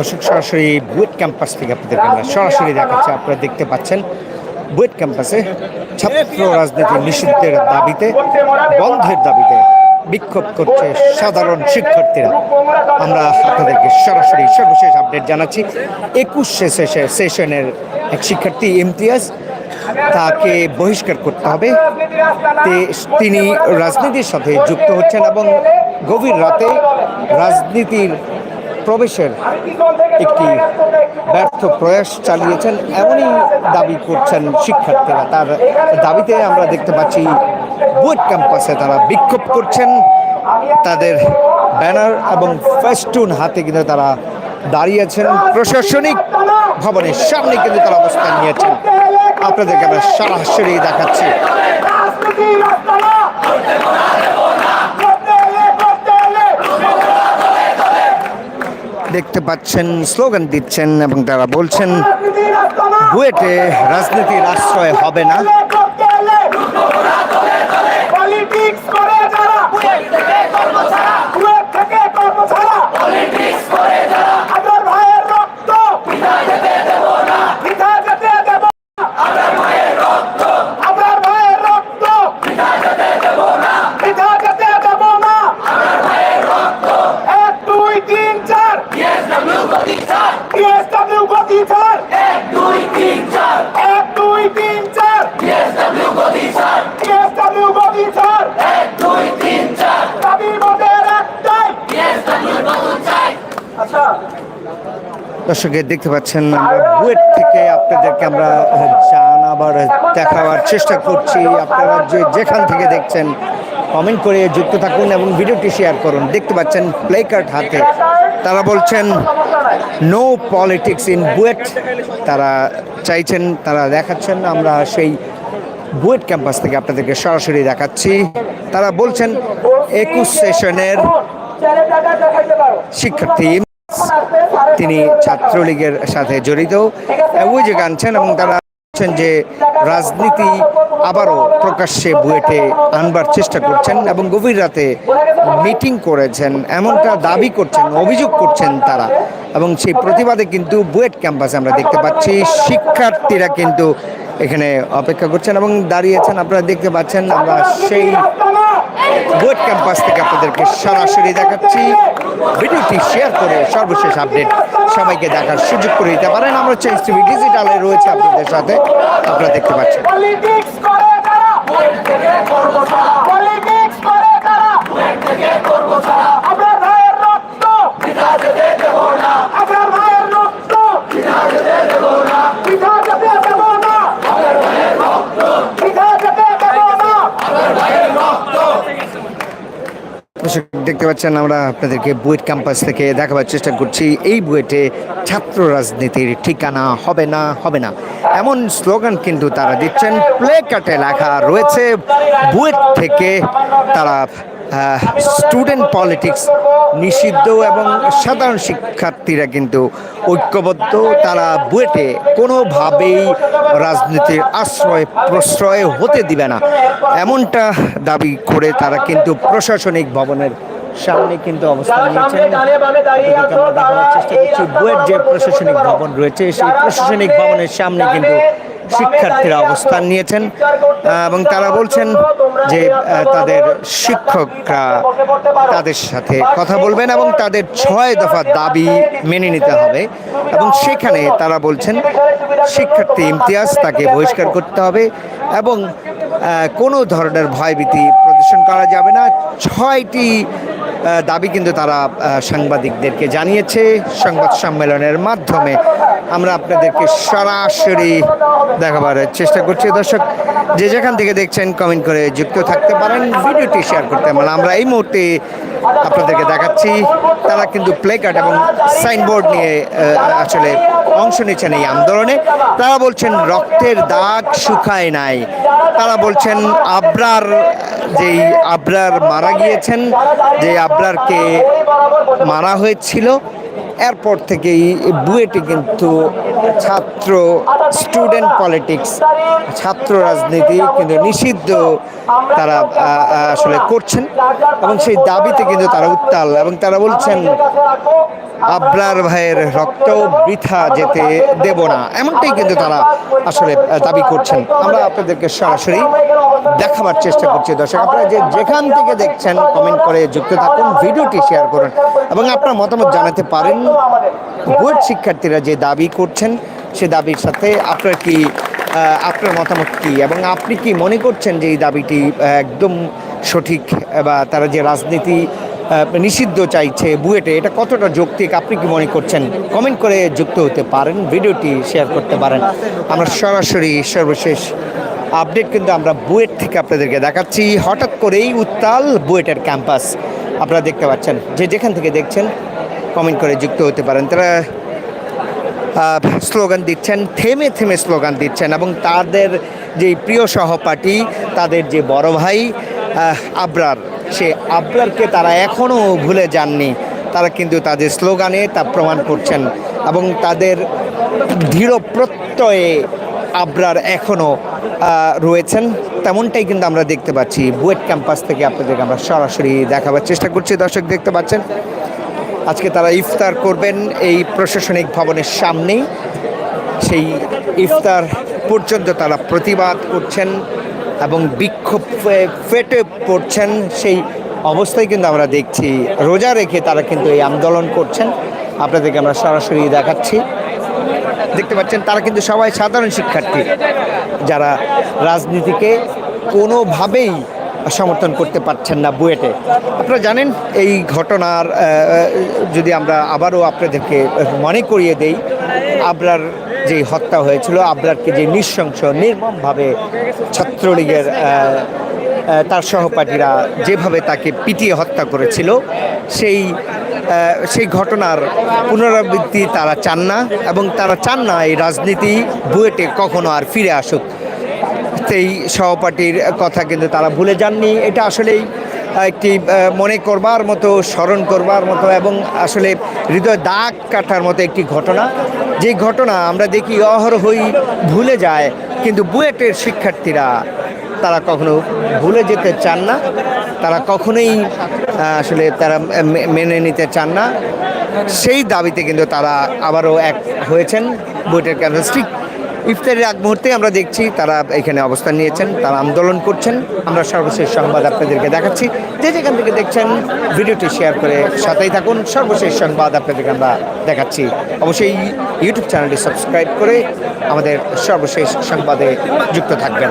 দর্শক, সরাসরি বুয়েট ক্যাম্পাস থেকে আপনাদেরকে আমরা সরাসরি দেখাচ্ছি। আপনারা দেখতে পাচ্ছেন, বুয়েট ক্যাম্পাসে ছাত্র রাজনীতি নিষিদ্ধের দাবিতে, বন্ধের দাবিতে বিক্ষোভ করছে সাধারণ শিক্ষার্থীরা। আমরা আপনাদেরকে সরাসরি সর্বশেষ আপডেট জানাচ্ছি। একুশ সেশনের এক শিক্ষার্থী ইমতিয়াজ তাকে বহিষ্কার করতে হবে। তিনি রাজনীতির সাথে যুক্ত হচ্ছেন এবং গভীর রাতে রাজনীতির প্রবেশের একটি ব্যর্থ প্রয়াস চালিয়েছেন, এমনই দাবি করছেন শিক্ষার্থীরা। তার দাবিতে আমরা দেখতে পাচ্ছি, বুয়েট ক্যাম্পাসে তারা বিক্ষোভ করছেন। তাদের ব্যানার এবং ফেস্টুন হাতে কিন্তু তারা দাঁড়িয়েছেন প্রশাসনিক ভবনের সামনে কিন্তু তারা অবস্থান নিয়েছেন। আপনাদেরকে আমরা সরাসরি দেখাচ্ছি রাজনীতি রাস্তানা করতে এলে করতে এলে দেখতে পাচ্ছেন স্লোগান দিচ্ছেন এবং তারা বলছেন বুয়েটে রাজনীতির আশ্রয় হবে না বুয়েট থেকে কর্ম ছাড়া বুয়েট থেকে কর্ম ছাড়া পলিটিক্স করে যারা আমার ভাইয়ের রক্ত পিতা যেতে দেব না পিতা যেতে দেব আমার ভাইয়ের রক্ত আমার ভাইয়ের রক্ত পিতা যেতে দেব না পিতা যেতে দেব না আমার ভাইয়ের রক্ত এক দুই তিন চার পিএসডব্লিউ গতি চার পিএসডব্লিউ চার এক দুই তিন চার। এক দুই তিন চার। পিএসডব্লিউ পিএসডব্লিউ এক দুই তিন চার। দাবি মোদের একটাই। পিএসডব্লিউ বদল চাই। আচ্ছা। দর্শকের দেখতে পাচ্ছেন আমরা বুয়েট থেকে আপনাদেরকে আমরা জানাবার দেখাবার চেষ্টা করছি। আপনারা যে যেখান থেকে দেখছেন কমেন্ট করে যুক্ত থাকুন এবং ভিডিওটি শেয়ার করুন। দেখতে পাচ্ছেন প্লে কার্ড হাতে। তারা বলছেন নো পলিটিক্স ইন বুয়েট তারা চাইছেন তারা দেখাচ্ছেন। আমরা সেই বুয়েট ক্যাম্পাস থেকে আপনাদেরকে সরাসরি দেখাচ্ছি। তারা বলছেন একুশ সেশনের শিক্ষার্থী তিনি ছাত্রলীগের সাথে জড়িত। অভিযোগ গানছেন এবং তারা বলছেন যে রাজনীতি আবারও প্রকাশ্যে বুয়েটে আনবার চেষ্টা করছেন এবং গভীর রাতে মিটিং করেছেন, এমনটা দাবি করছেন, অভিযোগ করছেন তারা। এবং সেই প্রতিবাদে কিন্তু বুয়েট ক্যাম্পাসে আমরা দেখতে পাচ্ছি শিক্ষার্থীরা কিন্তু এখানে অপেক্ষা করছেন এবং দাঁড়িয়েছেন। আপনারা দেখতে পাচ্ছেন আমরা সেই বুয়েট ক্যাম্পাস থেকে আপনাদেরকে সরাসরি দেখাচ্ছি। ভিডিওটি শেয়ার করে সর্বশেষ আপডেট সবাইকে দেখার সুযোগ করে দিতে পারেন। আমরা চেঞ্জ টিভি ডিজিটালে রয়েছে আপনাদের সাথে। আপনারা দেখতে পাচ্ছেন। পলিটিক্স করে তারা পলিটিক্স করে তারা আপনার ভাইয়ের রক্ত আপনার ভাইয়ের রক্ত পিতা যেতে দেব না পিতা যেতে দেব না দর্শক দেখতে পাচ্ছেন আমরা আপনাদেরকে বুয়েট ক্যাম্পাস থেকে দেখাবার চেষ্টা করছি। এই বুয়েটে ছাত্র রাজনীতির ঠিকানা হবে না হবে না। এমন স্লোগান কিন্তু তারা দিচ্ছেন। প্লে কার্টে লেখা রয়েছে, বুয়েট থেকে তারা স্টুডেন্ট পলিটিক্স নিষিদ্ধ এবং সাধারণ শিক্ষার্থীরা কিন্তু ঐক্যবদ্ধ। তারা বুয়েটে কোনোভাবেই রাজনীতির আশ্রয় প্রশ্রয় হতে দিবে না। এমনটা দাবি করে তারা কিন্তু প্রশাসনিক ভবনের সামনে কিন্তু অবস্থান নিয়েছেন। আমরা দেখানোর চেষ্টা করছি বুয়েট যে প্রশাসনিক ভবন রয়েছে সেই প্রশাসনিক ভবনের সামনে কিন্তু শিক্ষার্থীরা অবস্থান নিয়েছেন। এবং তারা বলছেন যে তাদের শিক্ষকরা তাদের সাথে কথা বলবেন এবং তাদের ছয় দফা দাবি মেনে নিতে হবে। এবং সেখানে তারা বলছেন শিক্ষার্থী ইমতিয়াজ তাকে বহিষ্কার করতে হবে এবং কোনো ধরনের ভয়ভীতি প্রদর্শন করা যাবে না। ছয়টি দাবি কিন্তু তারা সাংবাদিকদেরকে জানিয়েছে। সংবাদ সম্মেলনের মাধ্যমে আমরা আপনাদেরকে সরাসরি দেখাবার চেষ্টা করছি। দর্শক, যে যেখান থেকে দেখছেন কমেন্ট করে যুক্ত থাকতে পারেন, ভিডিওটি শেয়ার করতে পারেন আমরা এই মুহূর্তে আপনাদেরকে দেখাচ্ছি, তারা কিন্তু প্লে কার্ড এবং সাইনবোর্ড নিয়ে আসলে অংশ নিচ্ছেন এই আন্দোলনে। তারা বলছেন, রক্তের দাগ শুকায় নাই। তারা বলছেন, আবরার যেই আবরার মারা গিয়েছেন যে আবরারকে মারা হয়েছিল এরপর থেকেই বুয়েটে কিন্তু ছাত্র স্টুডেন্ট পলিটিক্স ছাত্র রাজনীতি কিন্তু নিষিদ্ধ তারা আসলে করছেন। এবং সেই দাবিতে কিন্তু তারা উত্তাল এবং তারা বলছেন, আবরার ভাইয়ের রক্ত বৃথা যেতে দেব না। এমনটাই কিন্তু তারা আসলে দাবি করছেন। আমরা আপনাদেরকে সরাসরি দেখাবার চেষ্টা করছি দর্শক। আপনারা যে যেখান থেকে দেখছেন কমেন্ট করে যুক্ত থাকুন, ভিডিওটি শেয়ার করুন এবং আপনার মতামত জানাতে পারেন বুয়েট শিক্ষার্থীরা যে দাবি করছেন, সে দাবির সাথে আপনার কি আপনার মতামত কি? এবং আপনি কি মনে করছেন যে এই দাবিটি একদম সঠিক বা তারা যে রাজনীতি নিষিদ্ধ চাইছে বুয়েটে, এটা কতটা যৌক্তিক? আপনি কি মনে করছেন? কমেন্ট করে যুক্ত হতে পারেন, ভিডিওটি শেয়ার করতে পারেন। আমরা সরাসরি সর্বশেষ আপডেট কিন্তু আমরা বুয়েট থেকে আপনাদেরকে দেখাচ্ছি। হঠাৎ করেই উত্তাল বুয়েটের ক্যাম্পাস। আপনারা দেখতে পাচ্ছেন, যে যেখান থেকে দেখছেন কমেন্ট করে যুক্ত হতে পারেন। তারা স্লোগান দিচ্ছেন, থেমে থেমে স্লোগান দিচ্ছেন এবং তাদের যে প্রিয় সহপাঠী, তাদের যে বড় ভাই আবরার, সে আবরারকে তারা এখনও ভুলে যাননি। তারা কিন্তু তাদের স্লোগানে তা প্রমাণ করছেন এবং তাদের দৃঢ় প্রত্যয়ে আবরার এখনও রয়েছেন। তেমনটাই কিন্তু আমরা দেখতে পাচ্ছি বুয়েট ক্যাম্পাস থেকে আপনাদেরকে আমরা সরাসরি দেখাবার চেষ্টা করছি। দর্শক দেখতে পাচ্ছেন আজকে তারা ইফতার করবেন এই প্রশাসনিক ভবনের সামনেই। সেই ইফতার পর্যন্ত তারা প্রতিবাদ করছেন এবং বিক্ষোভ ফেটে পড়ছেন। সেই অবস্থায় কিন্তু আমরা দেখছি। রোজা রেখে তারা কিন্তু এই আন্দোলন করছেন। আপনাদেরকে আমরা সরাসরি দেখাচ্ছি। দেখতে পাচ্ছেন, তারা কিন্তু সবাই সাধারণ শিক্ষার্থী। যারা রাজনীতিকে কোনোভাবেই সমর্থন করতে পারছেন না বুয়েটে। আপনারা জানেন, এই ঘটনার যদি আমরা আবারও আপনাদেরকে মনে করিয়ে দেই, আবরার যে হত্যা হয়েছিল, আবরারকে যে নৃশংস, নির্মমভাবে ছাত্রলীগের তার সহপাঠীরা যেভাবে তাকে পিটিয়ে হত্যা করেছিল, সেই সেই ঘটনার পুনরাবৃত্তি তারা চান না এবং তারা চান না এই রাজনীতি বুয়েটে কখনো আর ফিরে আসুক। সেই সহপাঠীর কথা কিন্তু তারা ভুলে যাননি। এটা আসলেই একটি মনে করবার মতো, স্মরণ করবার মতো এবং আসলে হৃদয় দাগ কাটার মতো একটি ঘটনা। যে ঘটনা আমরা দেখি অহর অহরহই ভুলে যায়, কিন্তু বুয়েটের শিক্ষার্থীরা তারা কখনো ভুলে যেতে চান না। তারা কখনোই আসলে তারা মেনে নিতে চান না। সেই দাবিতে কিন্তু তারা আবারও এক হয়েছেন বুয়েটের ক্যাম্পাস। ঠিক ইফতারের আগ মুহূর্তে আমরা দেখছি তারা এখানে অবস্থান নিয়েছেন, তারা আন্দোলন করছেন। আমরা সর্বশেষ সংবাদ আপনাদেরকে দেখাচ্ছি। যে যেখান থেকে দেখছেন, ভিডিওটি শেয়ার করে সাথেই থাকুন। সর্বশেষ সংবাদ আপনাদেরকে আমরা দেখাচ্ছি। অবশ্যই ইউটিউব চ্যানেলটি সাবস্ক্রাইব করে আমাদের সর্বশেষ সংবাদে যুক্ত থাকবেন।